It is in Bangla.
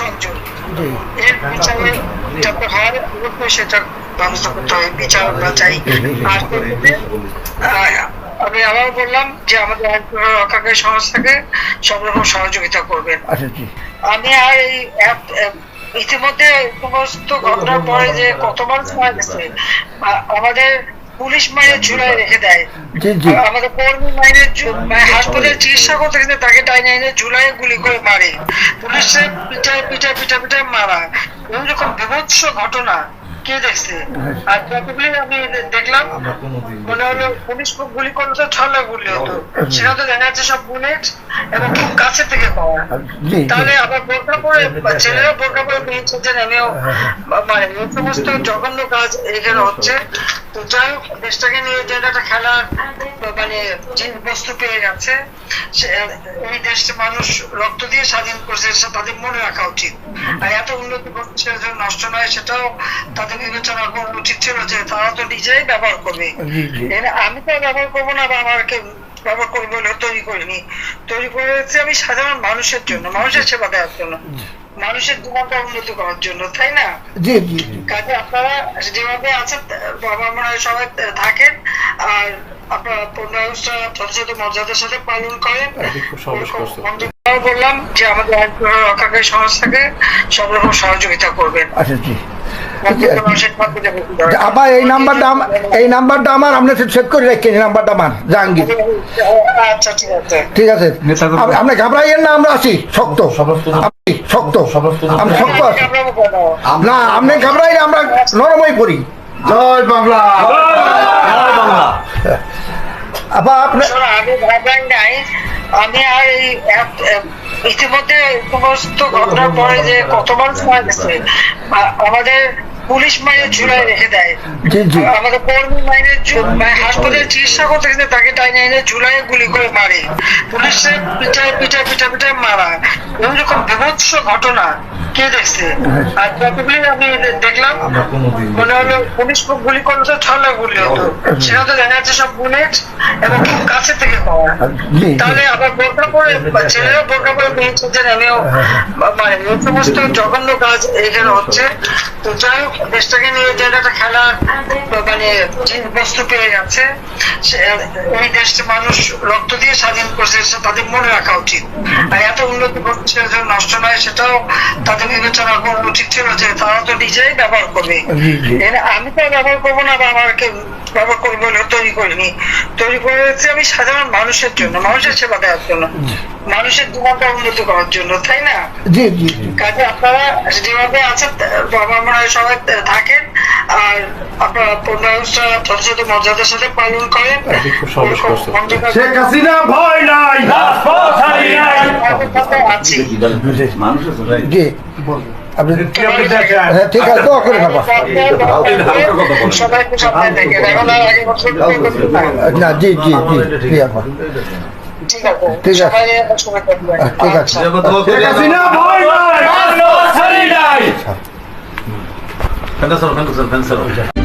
সংযোগ এর বিচারে যাতে হয় অবশ্যই সেটা ব্যবস্থা করতে হবে বিচার আমরা চাই। আর আমি আবার বললাম যে আমাদের রক্ষাকারী সংস্থাকে সব রকম সহযোগিতা করবেন। আচ্ছা আমি আর এই ইতিমধ্যে সমস্ত ঘটনার পরে যে কত মানুষ মারা গেছে আমাদের পুলিশ মায়ের ঝুলায় রেখে দেয়। জি জি। আর আমাদের কর্মী মাইনের মানে হাসপাতালে চিকিৎসা করতে গেলে তাকে ডাইনে এনে ঝুলায় গুলি করে মারে। পুলিশের পিঠায় পিঠায় পিঠা পিঠায় মারা। এরকম বিভৎস ঘটনা। কে দেখছে? আর যতগুলি আমি দেখলাম মনে হলো পুলিশ খুব গুলি করলে তো ছলা গুলি হতো। সেটা তো দেখা যাচ্ছে সব বুলেট এবং খুব কাছে থেকে পাওয়া। তাহলে আবার বোরকা পরে ছেলেরা বোরকা পরে বেরিয়েছে যে নেমেও মানে এই সমস্ত জঘন্য কাজ এখানে হচ্ছে। তো যাই হোক দেশটাকে নিয়ে যে একটা খেলার মানে বস্তু পেয়ে গেছে এই দেশটা মানুষ রক্ত দিয়ে স্বাধীন করছে তাদের মনে রাখা উচিত। আর করছে যেন নষ্ট নয় সেটাও তাদের বিবেচনা করা উচিত ছিল যে তারা তো নিজেই ব্যবহার করবে। আমি তো ব্যবহার করব না বা আমাকে ব্যবহার করব বলে তৈরি করিনি। তৈরি করেছি আমি সাধারণ মানুষের জন্য মানুষের সেবা দেওয়ার জন্য মানুষের জীবনটা উন্নতি করার জন্য তাই না? কাজে আপনারা যেভাবে আছেন বাবা মনে হয় সবাই থাকেন আর আপনারা ব্যবস্থা যথাযথ মর্যাদার সাথে পালন করেন। বললাম যে আমাদের রক্ষাকারী সংস্থাকে সব রকম সহযোগিতা করবেন। আচ্ছা জি? আবার এই নাম্বারটা এই নাম্বারটা আমার আপনি সেভ করে রাখেন এই নাম্বারটা আমার জাহাঙ্গীর। ঠিক আছে। ঠিক আছে। আপ- আপনি ঘাবড়াইয়েন না আমরা আছি শক্ত। শক্ত। আমি শক্ত আছি না আপনি ঘাবড়াই আমরা নরমই করি জয় বাংলা। আবার আপনি আমি ভাবলাম নাই আমি আর এই ইতিমধ্যে সমস্ত ঘটনার পরে যে কত মানুষ মারা গেছে আমাদের পুলিশ মাইনে ঝুলাই রেখে দেয়। আমাদের কর্মী মাইনের মানে হাসপাতালে চিকিৎসা করতে গেছে তাকে টাইনে এনে ঝুলায় গুলি করে মারে। পুলিশের পিঠায় পিঠা পিঠা পিঠায় মারা। এরকম বিভৎস ঘটনা। কে দেখছে? আর যতগুলি আমি দেখলাম মনে হলো পুলিশ খুব গুলি করলে তো ছলা গুলি হতো। সেটা তো দেখা যাচ্ছে সব বুলেট এবং খুব কাছে থেকে পাওয়া। জি জি। তাহলে আবার বোরকা পরে ছেলেরা বোরকা পরে বেরিয়েছে যে নেমেও মানে এই সমস্ত জঘন্য কাজ এখানে হচ্ছে। তো যাই হোক দেশটাকে নিয়ে যে একটা খেলার মানে বস্তু পেয়ে গেছে এই দেশটা মানুষ রক্ত দিয়ে স্বাধীন করছে তাদের মনে রাখা উচিত আর এত উন্নতি করছে নষ্ট নয় সেটাও তাদের বিবেচনা করা উচিত ছিল যে তারা তো নিজেই ব্যবহার করবে। জি জি। এখানে আমি তো আর ব্যবহার করব না বা আমাকে ব্যবহার করব বলে তৈরি করিনি। তৈরি করেছি আমি সাধারণ মানুষের জন্য মানুষের সেবা দেওয়ার জন্য মানুষের জীবনটা উন্নতি করার জন্য তাই না? জি জি জি। কাজে আপনারা যেভাবে আছেন বাবা মনে হয় সবাই থাকেন আর আপনারা ব্যবস্থা যথাযথ মর্যাদার সাথে পালন করেন। শেখ হাসিনা ভয় নাই আছি জি। আপনি হ্যাঁ ঠিক আছে দোয়া করে বছর না জি জি জি জি আপা। ঠিক আছে ঠিক আছে। সবাই সবাই থাকবেন ঠিক আছে। শেখ ভয় নাই। ফ্যান্টাসর ফ্যান্টাসর ফ্যান্টাসর